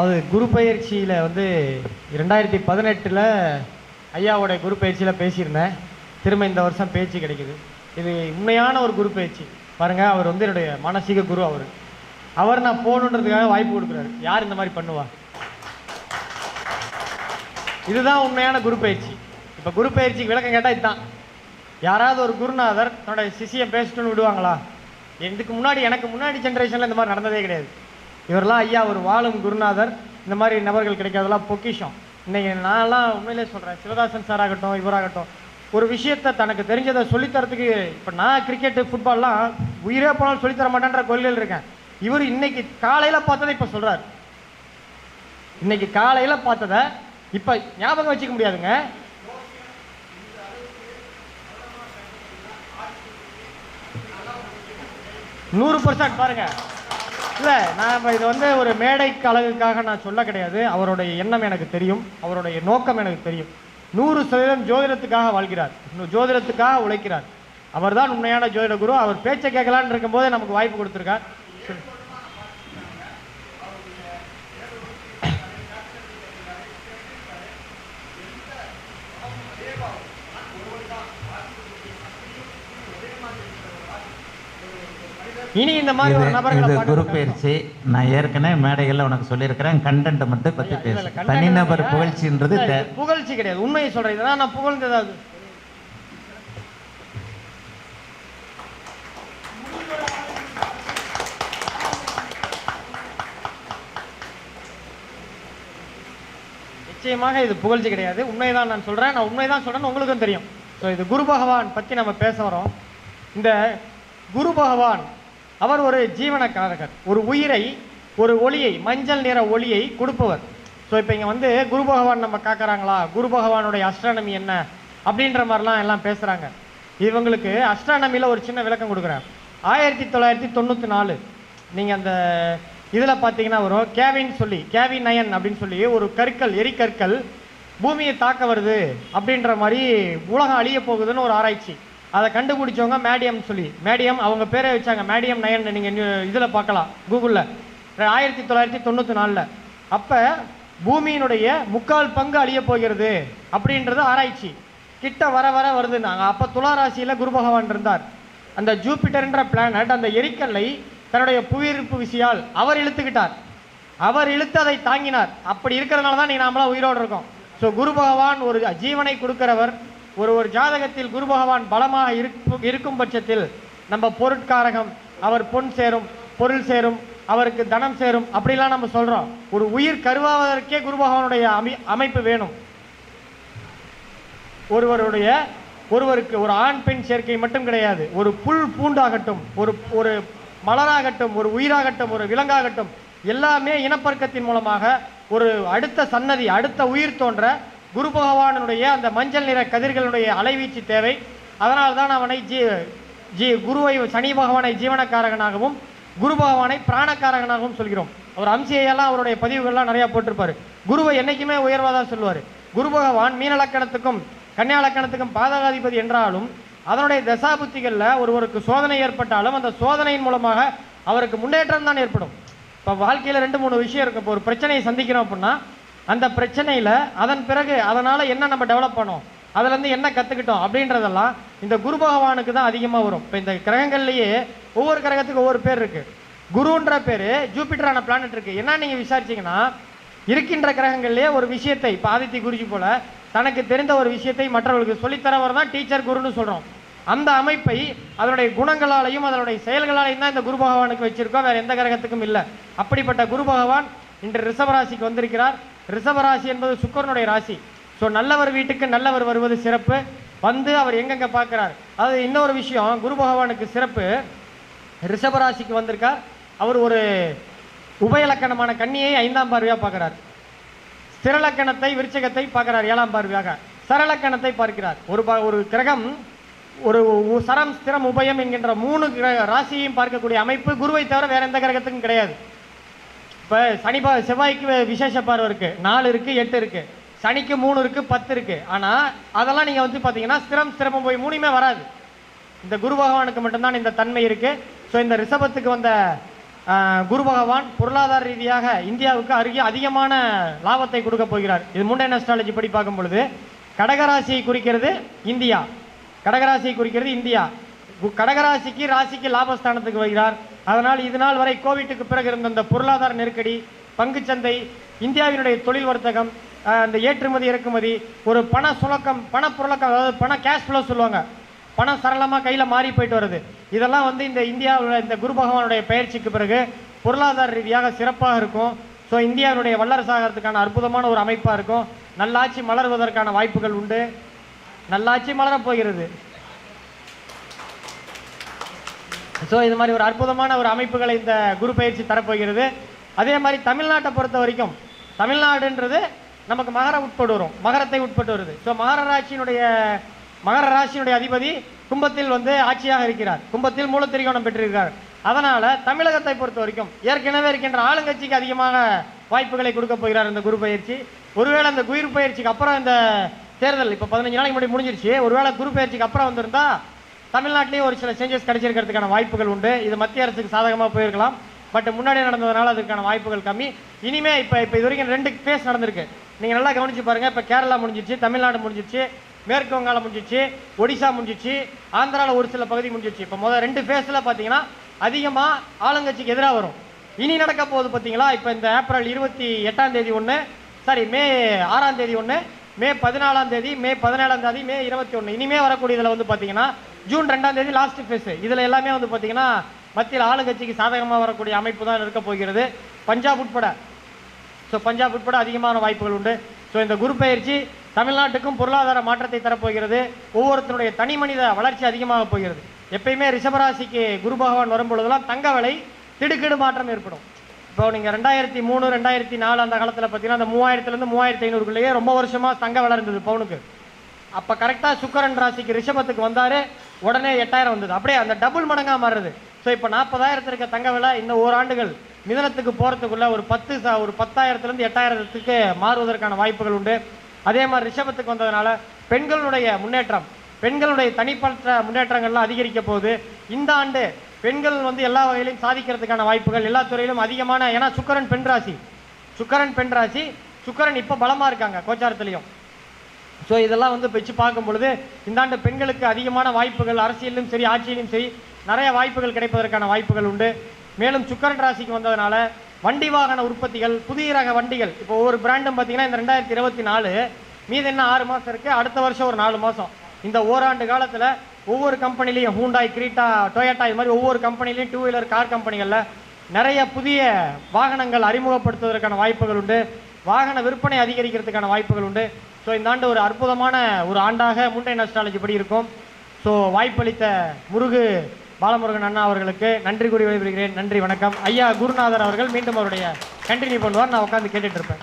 அது குரு பயிற்சியில் வந்து ரெண்டாயிரத்தி பதினெட்டில் ஐயாவோடைய குரு பயிற்சியில் பேசியிருந்தேன். திரும்ப இந்த வருஷம் பேச்சு கிடைக்குது. இது உண்மையான ஒரு குரு பயிற்சி. பாருங்கள் அவர் வந்து என்னுடைய மானசீக குரு அவர். அவர் நான் போகணுன்றதுக்காக வாய்ப்பு கொடுக்குறாரு. யார் இந்த மாதிரி பண்ணுவா? இதுதான் உண்மையான குரு பயிற்சி. இப்போ குரு பயிற்சிக்கு விளக்கம் கேட்டால் இதுதான். யாராவது ஒரு குருநாதர் தன்னுடைய சிசியை பேசிட்டுன்னு விடுவாங்களா? இதுக்கு முன்னாடி எனக்கு முன்னாடி ஜென்ரேஷனில் இந்த மாதிரி நடந்ததே கிடையாது. இவரெல்லாம் ஐயா ஒரு வாழும் குருநாதர். இந்த மாதிரி நபர்கள் கிடைக்காதெல்லாம் பொக்கிஷம். இன்றைக்கி நான்லாம் உண்மையிலே சொல்கிறேன் சிவதாசன் சார் ஆகட்டும் இவராகட்டும். ஒரு விஷயத்தை தனக்கு தெரிஞ்சதை சொல்லித்தரத்துக்கு இப்போ நான் கிரிக்கெட்டு ஃபுட்பால்லாம் உயிரே போனாலும் சொல்லித்தர மாட்டேன்ற கொள்கையில் இருக்கேன். இவர் இன்னைக்கு காலையில் பார்த்ததை இப்போ சொல்கிறார் இன்னைக்கு காலையில் பார்த்ததை இப்போ ஞாபகம் வச்சுக்க முடியாதுங்க. நூறு பர்சன்ட் பாருங்கள் இல்லை நான் இது வந்து ஒரு மேடை அழகுக்காக நான் சொல்ல கிடையாது. அவருடைய எண்ணம் எனக்கு தெரியும். அவருடைய நோக்கம் எனக்கு தெரியும். நூறு சதவீதம் ஜோதிடத்துக்காக வாழ்கிறார். இன்னும் ஜோதிடத்துக்காக உழைக்கிறார். அவர்தான் உண்மையான ஜோதிட குரு. அவர் பேச்சை கேட்கலான்னு இருக்கும்போது நமக்கு வாய்ப்பு கொடுத்துருக்கார். இனி இந்த மாதிரி ஒரு நபர்களை இது குரு பார்க்க பயிற்சி. நான் ஏற்கனவே மேடைகள்ல உனக்கு சொல்லியிருக்கிறேன். கண்டென்ட் மட்டும் இல்ல, பேசு. தனிநபர். புகழ்ச்சின்றது புகழ்ச்சி கிடையாது. உண்மையை சொல்றேன். இதெல்லாம் நான் புகழ்ந்ததாவது நிச்சயமாக இது புகழ்ச்சி கிடையாது. உண்மைதான் நான் சொல்றேன். நான் உண்மைதான் சொல்றேன்னு உங்களுக்கும் தெரியும். ஸோ இது குரு பகவான் பத்தி நம்ம பேச வரோம். இந்த குரு பகவான் அவர் ஒரு ஜீவனக்காரகர் ஒரு உயிரை ஒரு ஒளியை மஞ்சள் நிற ஒளியை கொடுப்பவர். ஸோ இப்போ இங்கே வந்து குரு பகவான் நம்ம காக்கிறாங்களா? குரு பகவானுடைய அஸ்ட்ரானமி என்ன? அப்படின்ற மாதிரிலாம் எல்லாம் பேசுகிறாங்க இவங்களுக்கு அஸ்ட்ரானமியில் ஒரு சின்ன விளக்கம் கொடுக்குறேன். ஆயிரத்தி தொள்ளாயிரத்தி தொண்ணூற்றி நாலு. நீங்கள் அந்த இதில் பார்த்தீங்கன்னா வரும். கேவின் சொல்லி கேவி நயன் அப்படின்னு சொல்லி ஒரு கற்கள் எரிக்கற்கள் பூமியை தாக்க வருது அப்படின்ற மாதிரி உலகம் அழிய போகுதுன்னு ஒரு ஆராய்ச்சி. அதை கண்டுபிடிச்சவங்க மேடியம் சொல்லி மேடியம் அவங்க பேரே வச்சாங்க. மேடியம் நயன் நீங்கள் இதில் பார்க்கலாம். கூகுளில். ஆயிரத்தி தொள்ளாயிரத்தி தொண்ணூற்றி நாலில். அப்போ பூமியினுடைய முக்கால் பங்கு அழிய போகிறது அப்படின்றது ஆராய்ச்சி. கிட்ட வர வர வருதுன்னாங்க அப்போ துலா ராசியில் குரு பகவான் இருந்தார். அந்த ஜூபிட்டர்ன்ற பிளானட் அந்த எரிக்கல்லை தன்னுடைய புவியீர்ப்பு விசையால் அவர் இழுத்துக்கிட்டார். அவர் இழுத்து அதை தாங்கினார். அப்படி இருக்கிறதுனால தான் நீ நாமளாம் உயிரோடு இருக்கோம். ஸோ குரு பகவான் ஒரு ஜீவனை கொடுக்கிறவர். ஒரு ஒரு ஜாதகத்தில் குரு பகவான் பலமாக இருக்கும் இருக்கும் பட்சத்தில் நம்ம பொருட்காரகம் அவர் பொன் சேரும் பொருள் சேரும் அவருக்கு தனம் சேரும் அப்படிலாம் நம்ம சொல்கிறோம் ஒரு உயிர் கருவாவதற்கே குரு பகவானுடைய அமை அமைப்பு வேணும். ஒருவருடைய ஒருவருக்கு ஒரு ஆண் பெண் சேர்க்கை மட்டும் கிடையாது. ஒரு புல் பூண்டாகட்டும் ஒரு ஒரு மலராகட்டும் ஒரு உயிராகட்டும் ஒரு விலங்காகட்டும் எல்லாமே இனப்பெருக்கத்தின் மூலமாக ஒரு அடுத்த சன்னதி அடுத்த உயிர் தோன்ற குரு பகவானுடைய அந்த மஞ்சள் நிற கதிர்களுடைய அலைவீச்சு தேவை. அதனால் தான் அவனை ஜீ ஜீ குருவை சனி பகவானை ஜீவனக்காரகனாகவும் குரு பகவானை பிராணக்காரகனாகவும் சொல்கிறோம். அவர் அம்சியெல்லாம் அவருடைய பதிவுகள்லாம் நிறையா போட்டிருப்பார். குருவை என்றைக்குமே உயர்வாக தான் சொல்லுவார். குரு பகவான் மீனலக்கணத்துக்கும் கன்னியாலக்கணத்துக்கும் பாதகாதிபதி என்றாலும் அதனுடைய தசாபுத்திகளில் ஒருவருக்கு சோதனை ஏற்பட்டாலும் அந்த சோதனையின் மூலமாக அவருக்கு முன்னேற்றம் தான் ஏற்படும். இப்போ வாழ்க்கையில் ரெண்டு மூணு விஷயம் இருக்கும் இப்போ ஒரு பிரச்சனையை சந்திக்கிறோம் அப்படின்னா அந்த பிரச்சனையில் அதன் பிறகு அதனால் என்ன நம்ம டெவலப் பண்ணோம்? அதுலேருந்து என்ன கற்றுக்கிட்டோம் அப்படின்றதெல்லாம் இந்த குரு பகவானுக்கு தான் அதிகமாக வரும். இப்போ இந்த கிரகங்கள்லேயே ஒவ்வொரு கிரகத்துக்கு ஒவ்வொரு பேர் இருக்குது குருன்ற பேர் ஜூபிட்டரான பிளானட் இருக்குது என்ன நீங்கள் விசாரிச்சீங்கன்னா இருக்கின்ற கிரகங்கள்லேயே ஒரு விஷயத்தை இப்போ ஆதித்ய குருஜி போல் தனக்கு தெரிந்த ஒரு விஷயத்தை மற்றவர்களுக்கு சொல்லித்தரவர் தான் டீச்சர் குருன்னு சொல்கிறோம் அந்த அமைப்பை அதனுடைய குணங்களாலையும் அதனுடைய செயல்களாலையும் தான் இந்த குரு பகவானுக்கு வச்சுருக்கோம். வேறு எந்த கிரகத்துக்கும் இல்லை. அப்படிப்பட்ட குரு பகவான் இன்று ரிஷபராசிக்கு வந்திருக்கிறார். ரிஷபராசி என்பது சுக்கரனுடைய ராசி. ஸோ நல்லவர் வீட்டுக்கு நல்லவர் வருவது சிறப்பு. வந்து அவர் எங்கெங்க பார்க்குறார்? அது இன்னொரு விஷயம். குரு பகவானுக்கு சிறப்பு. ரிஷபராசிக்கு வந்திருக்கார். அவர் ஒரு உபயலக்கணமான கன்னியை ஐந்தாம் பார்வையாக பார்க்குறார். ஸ்திரலக்கணத்தை விருச்சகத்தை பார்க்குறார் ஏழாம் பார்வையாக. சரலக்கணத்தை பார்க்கிறார். ஒரு ப- ஒரு கிரகம் ஒரு சரம் ஸ்திரம் உபயம் என்கின்ற மூணு கிரக ராசியையும் பார்க்கக்கூடிய அமைப்பு குருவை தவிர வேற எந்த கிரகத்துக்கும் கிடையாது. இப்போ சனி பா செவ்வாய்க்கு விசேஷ பார்வை இருக்குது நாலு இருக்குது எட்டு இருக்குது சனிக்கு மூணு இருக்குது பத்து இருக்கு. ஆனால் அதெல்லாம் நீங்கள் வந்து பார்த்தீங்கன்னா ஸ்திரம் ஸ்திரமும் போய் மூணுமே வராது. இந்த குரு பகவானுக்கு மட்டும்தான் இந்த தன்மை இருக்குது ஸோ இந்த ரிஷபத்துக்கு வந்த குரு பகவான் பொருளாதார ரீதியாக இந்தியாவுக்கு அருகே அதிகமான லாபத்தை கொடுக்க போகிறார். இது முண்டை அஸ்ட்ராலஜி படி பார்க்கும் பொழுது கடகராசியை குறிக்கிறது இந்தியா. கடகராசியை குறிக்கிறது இந்தியா. கடகராசிக்கு ராசிக்கு லாபஸ்தானத்துக்கு வருகிறார். அதனால் இது நாள் வரை கோவிட்டுக்கு பிறகு இருந்த அந்த பொருளாதார நெருக்கடி பங்குச்சந்தை இந்தியாவினுடைய தொழில் வர்த்தகம் அந்த ஏற்றுமதி இறக்குமதி ஒரு பண சுழக்கம் பண புழக்கம் அதாவது பண கேஷ் ஃப்ளோ சொல்லுவாங்க. பணம் சரளமாக கையில் மாறி போயிட்டு வருது. இதெல்லாம் வந்து இந்த இந்தியாவில் இந்த குரு பகவானுடைய பயிற்சிக்கு பிறகு பொருளாதார ரீதியாக சிறப்பாக இருக்கும். ஸோ இந்தியாவினுடைய வல்லரசாகிறதுக்கான அற்புதமான ஒரு அமைப்பாக இருக்கும். நல்லாட்சி மலர்வதற்கான வாய்ப்புகள் உண்டு. நல்லாட்சி மலரப் போகிறது. ஸோ இது மாதிரி ஒரு அற்புதமான ஒரு அமைப்புகளை இந்த குரு பயிற்சி தரப்போகிறது. அதே மாதிரி தமிழ்நாட்டை பொறுத்த வரைக்கும் தமிழ்நாடுன்றது நமக்கு மகர உட்பட்டு வரும். மகரத்தை உட்பட்டு வருது. ஸோ மகர ராசியினுடைய மகர ராசியினுடைய அதிபதி கும்பத்தில் வந்து ஆட்சியாக இருக்கிறார். கும்பத்தில் மூலத்திரிகோணம் பெற்றிருக்கிறார். அதனால் தமிழகத்தை பொறுத்த வரைக்கும் ஏற்கனவே இருக்கின்ற ஆளுங்கட்சிக்கு அதிகமாக வாய்ப்புகளை கொடுக்க போகிறார் இந்த குரு பயிற்சி. ஒருவேளை இந்த குயிர் பயிற்சிக்கு அப்புறம் இந்த தேர்தல் இப்போ பதினஞ்சு நாளைக்கு முன்னாடி முடிஞ்சிருச்சு. ஒருவேளை குரு பயிற்சிக்கு அப்புறம் வந்திருந்தா தமிழ்நாட்டிலேயே ஒரு சில சேஞ்சஸ் கிடைச்சிருக்கிறதுக்கான வாய்ப்புகள் உண்டு. இது மத்திய அரசுக்கு சாதகமாக போயிருக்கலாம். பட் முன்னாடி நடந்ததுனால அதுக்கான வாய்ப்புகள் கம்மி. இனிமே இப்போ இப்போ இது வரைக்கும் ரெண்டு ஃபேஸ் நடந்திருக்கு. நீங்கள் நல்லா கவனிச்சு பாருங்க. இப்போ கேரளா முடிஞ்சிச்சு தமிழ்நாடு முடிஞ்சிச்சு மேற்கு வங்காளம் முடிஞ்சிச்சு ஒடிசா முடிஞ்சிச்சு ஆந்திராவில் ஒரு சில பகுதி முடிஞ்சிச்சு. இப்போ முதல் ரெண்டு ஃபேஸில் பார்த்தீங்கன்னா அதிகமாக ஆளுங்கட்சிக்கு எதிராக வரும். இனி நடக்க போகுது பார்த்தீங்களா இப்போ இந்த ஏப்ரல் இருபத்தி எட்டாம் தேதி ஒன்று சாரி மே ஆறாம் தேதி ஒன்று மே பதினாலாம் தேதி மே பதினேழாம் தேதி மே இருபத்தி ஒன்று இனிமே வரக்கூடியதில் வந்து பார்த்தீங்கன்னா ஜூன் ரெண்டாம் தேதி லாஸ்ட் ஃபேஸ் இதில் எல்லாமே வந்து பார்த்தீங்கன்னா மத்தியில் ஆளுங்கட்சிக்கு சாதகமாக வரக்கூடிய அமைப்பு தான் இருக்க போகிறது. பஞ்சாப் உட்பட. ஸோ பஞ்சாப் உட்பட அதிகமான வாய்ப்புகள் உண்டு. ஸோ இந்த குரு பயிற்சி தமிழ்நாட்டுக்கும் பொருளாதார மாற்றத்தை தரப்போகிறது. ஒவ்வொருத்தருடைய தனி மனித வளர்ச்சி அதிகமாக போகிறது. எப்பயுமே ரிஷபராசிக்கு குரு பகவான் வரும்பொழுதெல்லாம் தங்க விலை திடுக்கிடு மாற்றம் ஏற்படும். இப்போ நீங்கள் ரெண்டாயிரத்தி மூணு ரெண்டாயிரத்தி நாலு அந்த காலத்தில் பார்த்தீங்கன்னா அந்த மூவாயிரத்துலேருந்து மூவாயிரத்தி ஐநூறுக்குள்ளேயே ரொம்ப வருஷமாக தங்க வளர்ந்தது பவுனுக்கு. அப்போ கரெக்டாக சுக்கரன் ராசிக்கு ரிஷபத்துக்கு வந்தார். உடனே எட்டாயிரம் வந்தது. அப்படியே அந்த டபுள் மடங்காக மாறுது ஸோ இப்போ நாற்பதாயிரத்திற்கு தங்க விலை இந்த ஓராண்டுகள் மிதனத்துக்கு போகிறதுக்குள்ள ஒரு பத்து ச- ஒரு பத்தாயிரத்துலேருந்து எட்டாயிரத்துக்கு மாறுவதற்கான வாய்ப்புகள் உண்டு. அதே மாதிரி ரிஷபத்துக்கு வந்ததுனால பெண்களுடைய முன்னேற்றம் பெண்களுடைய தனிப்பட்ட முன்னேற்றங்கள்லாம் அதிகரிக்க போகுது. இந்த ஆண்டு பெண்கள் வந்து எல்லா வகையிலும் சாதிக்கிறதுக்கான வாய்ப்புகள் எல்லா துறையிலும் அதிகமான ஏன்னா சுக்கரன் பெண் ராசி. சுக்கரன் பெண் ராசி சுக்கரன் இப்போ பலமாக இருக்காங்க கோச்சாரத்துலேயும். ஸோ இதெல்லாம் வந்து வச்சு பார்க்கும் பொழுது இந்த ஆண்டு பெண்களுக்கு அதிகமான வாய்ப்புகள் அரசியலிலும் சரி ஆட்சியிலும் சரி நிறைய வாய்ப்புகள் கிடைப்பதற்கான வாய்ப்புகள் உண்டு. மேலும் சுக்கரன் ராசிக்கு வந்ததுனால வண்டி வாகன உற்பத்திகள் புதிய ரக வண்டிகள் இப்போ ஒவ்வொரு பிராண்டும் பார்த்தீங்கன்னா இந்த ரெண்டாயிரத்தி இருபத்தி நாலு மீது என்ன ஆறு மாதம் இருக்குது அடுத்த வருஷம் ஒரு நாலு மாதம் இந்த ஓராண்டு காலத்தில் ஒவ்வொரு கம்பெனிலையும் ஹூண்டாய் கிரீட்டா டொயோட்டா இது மாதிரி ஒவ்வொரு கம்பெனிலையும் டூ வீலர் கார் கம்பெனிகளில் நிறைய புதிய வாகனங்கள் அறிமுகப்படுத்துவதற்கான வாய்ப்புகள் உண்டு. வாகன விற்பனை அதிகரிக்கிறதுக்கான வாய்ப்புகள் உண்டு. ஸோ இந்த ஆண்டு ஒரு அற்புதமான ஒரு ஆண்டாக முண்டை அஸ்ட்ராலஜி படி இருக்கும். ஸோ வாய்ப்பளித்த முருகு பாலமுருகன் அண்ணா அவர்களுக்கு நன்றி கூறி விடைபெறுகிறேன். நன்றி வணக்கம். ஐயா குருநாதர் அவர்கள் மீண்டும் அவருடைய கண்டினியூ பண்ணுவார். நான் உட்காந்து கேட்டுட்டு இருப்பேன்.